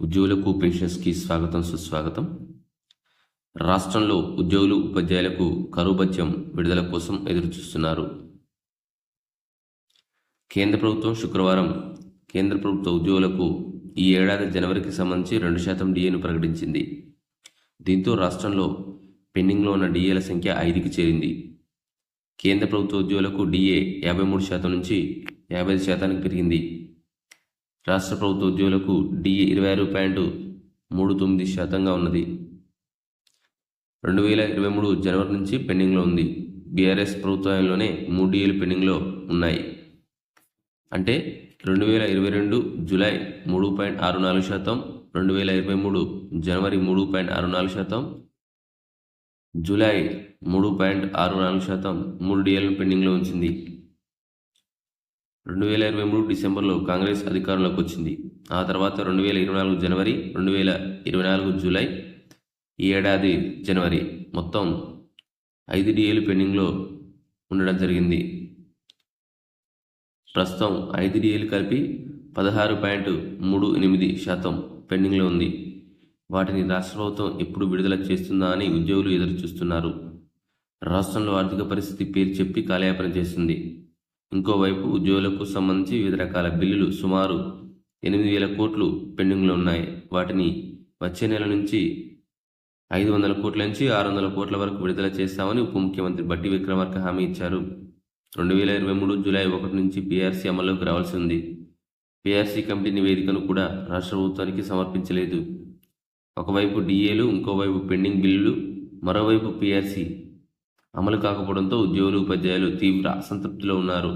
ఉద్యోగులకు పెన్షన్స్కి స్వాగతం సుస్వాగతం. రాష్ట్రంలో ఉద్యోగులు ఉపాధ్యాయులకు కరువు భత్యం విడుదల కోసం ఎదురుచూస్తున్నారు. కేంద్ర ప్రభుత్వం శుక్రవారం కేంద్ర ప్రభుత్వ ఉద్యోగులకు ఈ ఏడాది జనవరికి సంబంధించి రెండు శాతం డిఏను ప్రకటించింది. దీంతో రాష్ట్రంలో పెండింగ్లో ఉన్న డిఏల సంఖ్య ఐదుకి చేరింది. కేంద్ర ప్రభుత్వ ఉద్యోగులకు డిఏ యాభై మూడు శాతం నుంచి యాభై ఐదు శాతానికి పెరిగింది. రాష్ట్ర ప్రభుత్వ ఉద్యోగులకు డిఏ ఇరవై ఆరు పాయింట్ మూడు తొమ్మిది శాతంగా ఉన్నది. రెండు వేల ఇరవై మూడు జనవరి నుంచి పెండింగ్లో ఉంది. బీఆర్ఎస్ ప్రభుత్వంలోనే మూడు డిఏలు పెండింగ్లో ఉన్నాయి. అంటే రెండు వేల ఇరవై రెండు జూలై మూడు పాయింట్ ఆరు నాలుగు శాతం రెండు వేల ఇరవై మూడు జనవరి మూడు పాయింట్ ఆరు నాలుగు శాతం జూలై మూడు పాయింట్ ఆరు నాలుగు శాతం మూడు డిఏలను పెండింగ్లో ఉంచింది. రెండు వేల ఇరవై మూడు డిసెంబర్లో కాంగ్రెస్ అధికారంలోకి వచ్చింది. ఆ తర్వాత రెండు వేల ఇరవై నాలుగు జనవరి రెండు వేల ఇరవై నాలుగు జూలై ఈ ఏడాది జనవరి మొత్తం ఐదు డిఏలు పెండింగ్లో ఉండడం జరిగింది. ప్రస్తుతం ఐదు డిఏలు కలిపి పదహారు పాయింట్ మూడు ఎనిమిది శాతం పెండింగ్లో ఉంది. వాటిని రాష్ట్ర ప్రభుత్వం ఎప్పుడు విడుదల చేస్తుందా అని ఉద్యోగులు ఎదురు చూస్తున్నారు రాష్ట్రంలో ఆర్థిక పరిస్థితి పేరు చెప్పి కాలయాపన చేస్తుంది. ఇంకోవైపు ఉద్యోగులకు సంబంధించి వివిధ రకాల బిల్లులు సుమారు ఎనిమిది వేల కోట్లు పెండింగ్లో ఉన్నాయి. వాటిని వచ్చే నెల నుంచి ఐదు వందల కోట్ల నుంచి ఆరు వందల కోట్ల వరకు విడుదల చేస్తామని ఉప ముఖ్యమంత్రి బట్టి విక్రమార్క హామీ ఇచ్చారు. రెండు వేల ఇరవై మూడు జూలై ఒకటి నుంచి పీఆర్సీ అమల్లోకి రావాల్సి ఉంది. పీఆర్సీ కమిటీ నివేదికను కూడా రాష్ట్ర ప్రభుత్వానికి సమర్పించలేదు. ఒకవైపు డిఏలు ఇంకోవైపు పెండింగ్ బిల్లులు మరోవైపు పీఆర్సీ అమలు కాకపోవడంతో ఉద్యోగులు ఉపాధ్యాయులు తీవ్ర అసంతృప్తిలో ఉన్నారు.